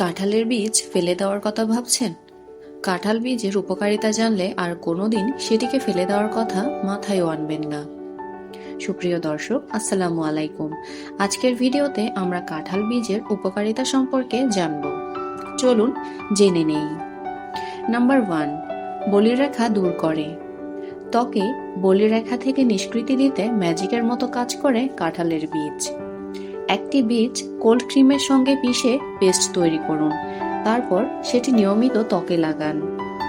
কাঁঠালের বীজ ফেলে দেওয়ার কথা ভাবছেন? কাঁঠাল বীজের উপকারিতা জানলে আর কোনোদিন সেটিকে ফেলে দেওয়ার কথা মাথায়ও আনবেন না। সুপ্রিয় দর্শক, আসসালামু আলাইকুম। আজকের ভিডিওতে আমরা কাঁঠাল বীজের উপকারিতা সম্পর্কে জানব। চলুন জেনে নেই। নাম্বার ওয়ান বলিরেখা দূর করে। ত্বকে বলিরেখা থেকে নিষ্কৃতি দিতে ম্যাজিকের মতো কাজ করে কাঁঠালের বীজ। একটি বীজ কোল্ড ক্রিমের সঙ্গে পিষে পেস্ট তৈরি করুন। তারপর সেটি নিয়মিত ত্বকে লাগান।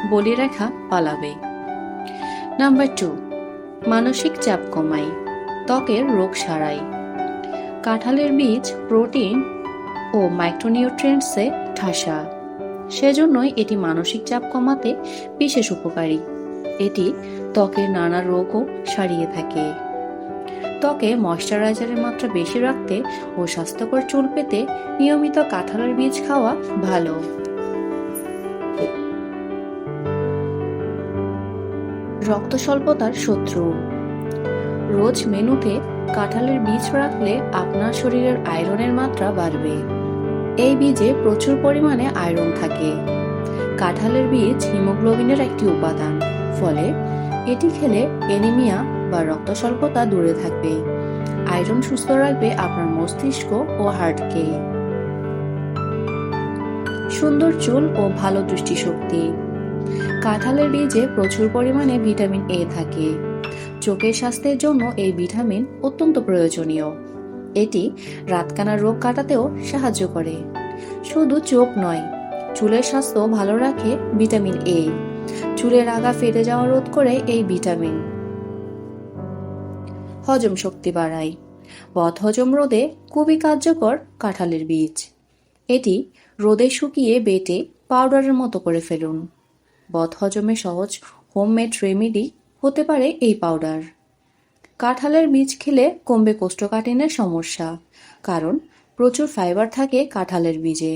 বলিরেখা পালাবে। নাম্বার টু, মানসিক চাপ কমায় ত্বকের রোগ সারায় কাঁঠালের বীজ প্রোটিন ও মাইক্রোনিউট্রিয়েন্টসে ঠাসা। সেজন্যই এটি মানসিক চাপ কমাতে বিশেষ উপকারী। এটি ত্বকের নানা রোগও সারিয়ে থাকে। ত্বকে ময়শ্চারাইজারের মাত্রা বেশি রাখতে ও স্বাস্থ্যকর চুল পেতে নিয়মিত কাঁঠালের বীজ খাওয়া ভালো। রক্ত স্বল্পতার শত্রু। রোজ মেনুতে কাঁঠালের বীজ রাখলে আপনার শরীরের আয়রনের মাত্রা বাড়বে। এই বীজে প্রচুর পরিমাণে আয়রন থাকে। কাঁঠালের বীজ হিমোগ্লোবিনের একটি উপাদান, ফলে এটি খেলে এনিমিয়া বা রক্ত স্বল্পতা দূরে থাকবে। আয়রন সুস্থ রাখবে আপনার মস্তিষ্ক ও হার্টকে। সুন্দর চুল ও ভালো দৃষ্টিশক্তি। কাঁঠালের বীজে প্রচুর পরিমাণে ভিটামিন এ থাকে। চোখের স্বাস্থ্যের জন্য এই ভিটামিন অত্যন্ত প্রয়োজনীয়। এটি রাতকানার রোগ কাটাতেও সাহায্য করে। শুধু চোখ নয়, চুলের স্বাস্থ্য ভালো রাখে ভিটামিন এ। চুলের আগা ফেটে যাওয়া রোধ করে এই ভিটামিন। হজম শক্তি বাড়ায়। বদ হজম রোধে খুবই কার্যকর কাঁঠালের বীজ। এটি রোদে শুকিয়ে বেটে পাউডারের মতো করে ফেলুন। বদ হজমে সহজ হোমমেড রেমেডি হতে পারে এই পাউডার। কাঁঠালের বীজ খেলে কমবে কোষ্ঠকাঠিন্যের সমস্যা, কারণ প্রচুর ফাইবার থাকে কাঁঠালের বীজে।